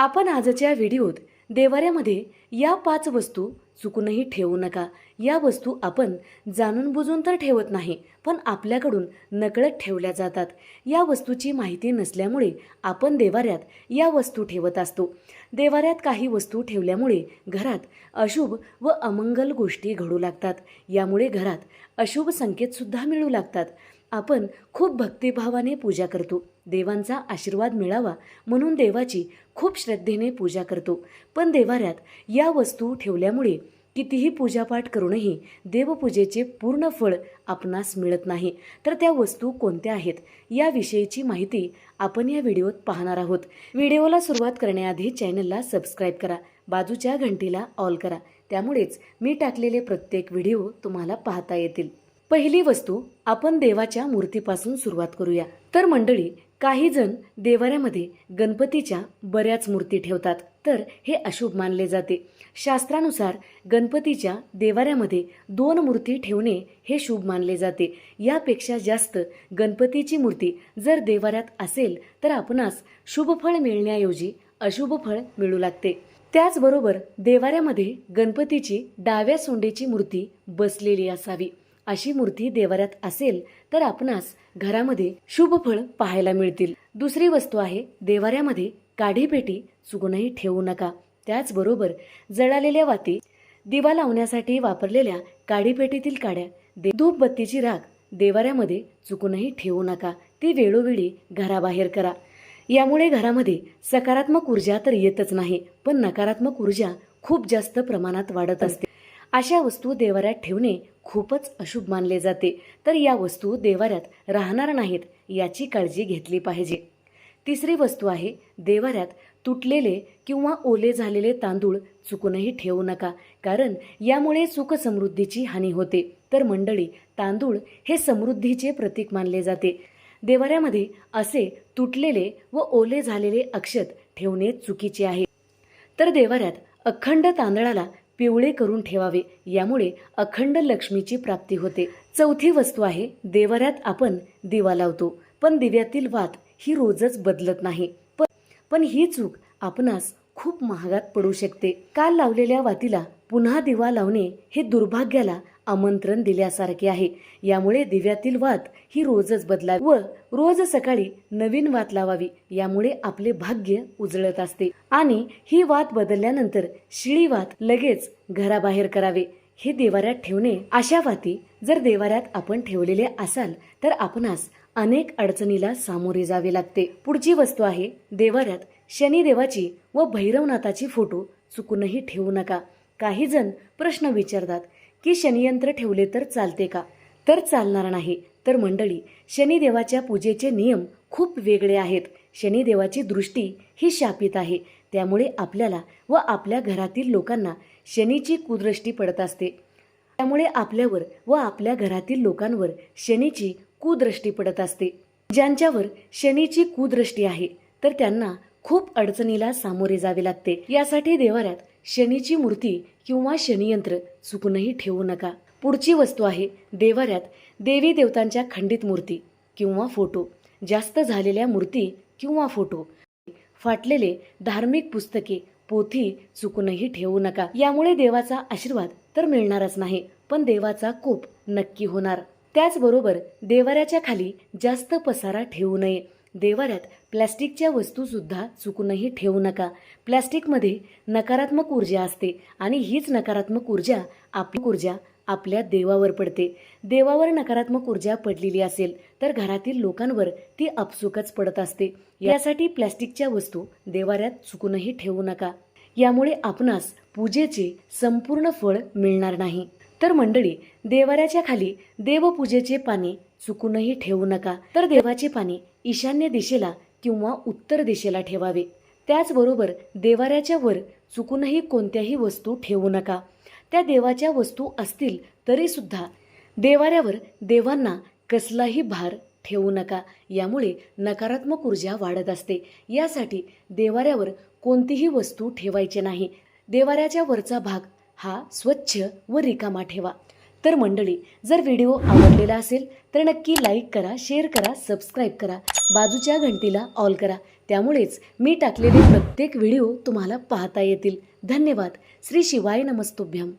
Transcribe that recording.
आपण आजच्या व्हिडिओत देवाऱ्यामध्ये या पाच वस्तू चुकूनही ठेवू नका. या वस्तू आपण जाणून बुजून तर ठेवत नाही पण आपल्याकडून नकळत ठेवल्या जातात. या वस्तूची माहिती नसल्यामुळे आपण देवाऱ्यात या वस्तू ठेवत असतो. देवाऱ्यात काही वस्तू ठेवल्यामुळे घरात अशुभ व अमंगल गोष्टी घडू लागतात. यामुळे घरात अशुभ संकेतसुद्धा मिळू लागतात. आपण खूप भक्तिभावाने पूजा करतो. देवांचा आशीर्वाद मिळावा म्हणून देवाची खूप श्रद्धेने पूजा करतो. पण देवाऱ्यात या वस्तू ठेवल्यामुळे कितीही पूजापाठ करूनही देवपूजेचे पूर्ण फळ आपणास मिळत नाही. तर त्या वस्तू कोणत्या आहेत? याविषयीची माहिती आपण या व्हिडिओत पाहणार आहोत. व्हिडिओला सुरुवात करण्याआधी चॅनलला सबस्क्राईब करा बाजूच्या घंटीला ऑल करा. त्यामुळेच मी टाकलेले प्रत्येक व्हिडिओ तुम्हाला पाहता येतील. पहिली वस्तू आपण देवाच्या मूर्तीपासून सुरुवात करूया. तर मंडळी काही जण देवाऱ्यामध्ये गणपतीच्या बऱ्याच मूर्ती ठेवतात. तर हे अशुभ मानले जाते. शास्त्रानुसार गणपतीच्या देवाऱ्यामध्ये दोन मूर्ती ठेवणे हे शुभ मानले जाते. यापेक्षा जास्त गणपतीची मूर्ती जर देवाऱ्यात असेल तर आपणास शुभफळ मिळण्याऐवजी अशुभ फळ मिळू लागते. त्याचबरोबर देवाऱ्यामध्ये गणपतीची डाव्या सोंडेची मूर्ती बसलेली असावी. अशी मूर्ती देवाऱ्यात असेल तर आपणास घरामध्ये शुभ फळ पाहायला मिळतील. दुसरी वस्तू आहे देवाऱ्यामध्ये काढीपेटी चुकूनही ठेवू नका. त्याचबरोबर जळालेल्या वाती दिवा लावण्यासाठी वापरलेल्या काडीपेटीतील काड्या दे धूपबत्तीची राख देवाऱ्यामध्ये चुकूनही ठेवू नका. ती वेळोवेळी घराबाहेर करा. यामुळे घरामध्ये सकारात्मक ऊर्जा तर येतच नाही पण नकारात्मक ऊर्जा खूप जास्त प्रमाणात वाढत असते. अशा वस्तू देवाऱ्यात ठेवणे खूपच अशुभ मानले जाते. तर या वस्तू देवाऱ्यात राहणार नाहीत याची काळजी घेतली पाहिजे. तिसरी वस्तू आहे देवाऱ्यात तुटलेले किंवा ओले झालेले तांदूळ चुकूनही ठेवू नका कारण यामुळे सुखसमृद्धीची हानी होते. तर मंडळी तांदूळ हे समृद्धीचे प्रतीक मानले जाते. देवाऱ्यामध्ये असे तुटलेले व ओले झालेले अक्षत ठेवणे चुकीचे आहे. तर देवाऱ्यात अखंड तांदळाला पिवळे करून ठेवावे. यामुळे अखंड लक्ष्मीची प्राप्ती होते. चौथी वस्तू आहे देवाऱ्यात आपण दिवा लावतो. पण दिव्यातील वात ही रोजच बदलत नाही. पण पण ही चूक आपणास खूप महागात पडू शकते. काल लावलेल्या वातीला पुन्हा दिवा लावणे हे दुर्भाग्याला आमंत्रण दिल्यासारखे आहे. यामुळे दिव्यातील वात ही रोजच बदलावी व रोज सकाळी नवीन वात लावावी यामुळे आपले भाग्य उजळत असते. आणि ही वात बदलल्यानंतर शिळी वात लगेच घराबाहेर करावे हे देवाऱ्यात ठेवणे. अशा वाती जर देवाऱ्यात आपण ठेवलेले असाल तर आपणास अनेक अडचणीला सामोरे जावे लागते. पुढची वस्तू आहे देवाऱ्यात शनिदेवाची व भैरवनाथाची फोटो चुकूनही ठेवू नका. काही जण प्रश्न विचारतात की शनियंत्र ठेवले तर चालते का? तर चालणार नाही. तर मंडळी शनिदेवाच्या पूजेचे नियम खूप वेगळे आहेत. शनिदेवाची दृष्टी ही शापित आहे. त्यामुळे आपल्याला व आपल्या घरातील लोकांना शनीची कुदृष्टी पडत असते. त्यामुळे आपल्यावर व आपल्या घरातील लोकांवर शनीची कुदृष्टी पडत असते. ज्यांच्यावर शनीची कुदृष्टी आहे तर त्यांना खूप अडचणीला सामोरे जावे लागते. यासाठी देवाऱ्यात शनीची मूर्ती किंवा शनियंत्र चुकूनही ठेवू नका. पुढची वस्तू आहे देवाऱ्यात देवी देवतांच्या खंडित मूर्ती किंवा फोटो. जास्त झालेल्या मूर्ती किंवा फोटो. फाटलेले धार्मिक पुस्तके पोथी चुकूनही ठेवू नका. यामुळे देवाचा आशीर्वाद तर मिळणारच नाही पण देवाचा कोप नक्की होणार. त्याचबरोबर देवाऱ्याच्या खाली जास्त पसारा ठेवू नये. देवाऱ्यात प्लॅस्टिकच्या वस्तूसुद्धा चुकूनही ठेवू नका. प्लॅस्टिकमध्ये नकारात्मक ऊर्जा असते आणि हीच नकारात्मक ऊर्जा आपली ऊर्जा आपल्या देवावर पडते. देवावर नकारात्मक ऊर्जा पडलेली असेल तर घरातील लोकांवर ती अपसुकच पडत असते. यासाठी प्लॅस्टिकच्या वस्तू देवाऱ्यात चुकूनही ठेवू नका. यामुळे आपणास पूजेचे संपूर्ण फळ मिळणार नाही. तर मंडळी देवाऱ्याच्या खाली देवपूजेचे पाणी चुकूनही ठेवू नका. तर देवाचे पाणी ईशान्य दिशेला किंवा उत्तर दिशेला ठेवावे. त्याचबरोबर देवाऱ्याच्या वर चुकूनही कोणत्याही वस्तू ठेवू नका. त्या देवाच्या वस्तू असतील तरी सुद्धा देवाऱ्यावर देवांना कसलाही भार ठेवू नका. यामुळे नकारात्मक ऊर्जा वाढत असते. यासाठी देवाऱ्यावर कोणतीही वस्तू ठेवायची नाही. देवाऱ्याच्या वरचा भाग हा स्वच्छ व रिकामा ठेवा. तर मंडळी जर व्हिडिओ आवडलेला असेल तर नक्की लाईक करा शेअर करा सबस्क्राईब करा बाजूच्या घंटीला ऑल करा. त्यामुळेच मी टाकलेले प्रत्येक व्हिडिओ तुम्हाला पाहता येतील. धन्यवाद. श्री शिवाय नमस्तुभ्यम.